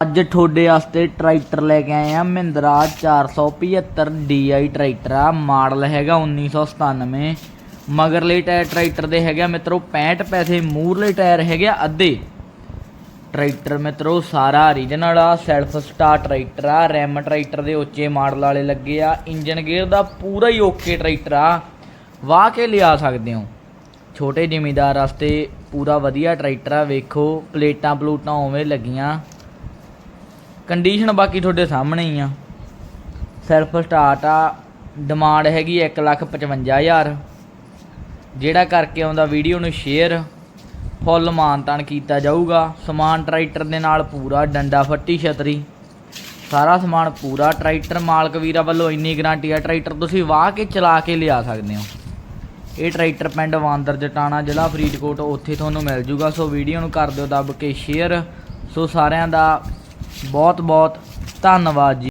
ਅੱਜ ਤੁਹਾਡੇ ਵਾਸਤੇ ਟਰੈਕਟਰ ਲੈ ਕੇ ਆਏ ਆ ਮਹਿੰਦਰਾ 475 DI ਟਰੈਕਟਰ ਆ, ਮਾਡਲ ਹੈਗਾ 1997 ਮਗਰਲੇ ਟਾਇਰ ਟਰੈਕਟਰ ਦੇ ਹੈਗੇ ਆ ਮਿੱਤਰੋ 65 ਪੈਸੇ, ਮੂਰਲੇ ਟਾਇਰ ਹੈਗੇ ਆ ਅੱਧੇ। ਟਰੈਕਟਰ ਮਿੱਤਰੋ, ਸਾਰਾ ਓਰੀਜਨਲ ਆ ਸੈਲਫ ਸਟਾਰਟ ਟਰੈਕਟਰ ਆ ਰੈਮ ਟਰੈਕਟਰ ਦੇ ਉੱਚੇ ਮਾਡਲ ਵਾਲੇ ਲੱਗੇ ਆ। ਇੰਜਨ ਗੇਅਰ ਦਾ ਪੂਰਾ ਹੀ ਓਕੇ ਟਰੈਕਟਰ ਆ। ਵਾਹ ਕੇ ਲਿਆ ਸਕਦੇ ਹੋ। ਛੋਟੇ ਜ਼ਿਮੀਦਾਰ ਵਾਸਤੇ ਪੂਰਾ ਵਧੀਆ ਟਰੈਕਟਰ ਆ, ਵੇਖੋ ਪਲੇਟਾਂ ਪਲੂਟਾਂ ਉਵੇਂ ਲੱਗੀਆਂ। ਕੰਡੀਸ਼ਨ ਬਾਕੀ ਤੁਹਾਡੇ ਸਾਹਮਣੇ ਹੀ ਆ। ਸੈਲਫ ਸਟਾਰਟ ਆ ਡਿਮਾਂਡ ਹੈਗੀ 155000 ਜਿਹੜਾ ਕਰਕੇ ਆਉਂਦਾ ਵੀਡੀਓ ਨੂੰ ਸ਼ੇਅਰ ਫੁੱਲ ਮਾਨਤਾਨ ਕੀਤਾ ਜਾਊਗਾ। ਸਮਾਨ ਟਰੈਕਟਰ ਦੇ ਨਾਲ ਪੂਰਾ ਡੰਡਾ ਫੱਟੀ ਛਤਰੀ। ਸਾਰਾ ਸਮਾਨ ਪੂਰਾ ਟਰੈਕਟਰ ਮਾਲਕ ਵੀਰਾ ਵੱਲੋਂ ਇੰਨੀ ਗਾਰੰਟੀ ਆ ਟਰੈਕਟਰ ਤੁਸੀਂ ਵਾਹ ਕੇ ਚਲਾ ਕੇ ਲਿਆ ਸਕਦੇ ਹੋ। ਇਹ ਟਰੈਕਟਰ ਪਿੰਡ ਵਾਂਦਰ, ਜਟਾਣਾ ਜ਼ਿਲ੍ਹਾ ਫਰੀਦਕੋਟ, ਉੱਥੇ ਤੁਹਾਨੂੰ ਮਿਲ ਜੂਗਾ। ਸੋ ਵੀਡੀਓ ਨੂੰ ਕਰ ਦਿਓ ਦੱਬ ਕੇ ਸ਼ੇਅਰ ਸੋ ਸਾਰਿਆਂ ਦਾ ਬਹੁਤ ਬਹੁਤ ਧੰਨਵਾਦ ਜੀ।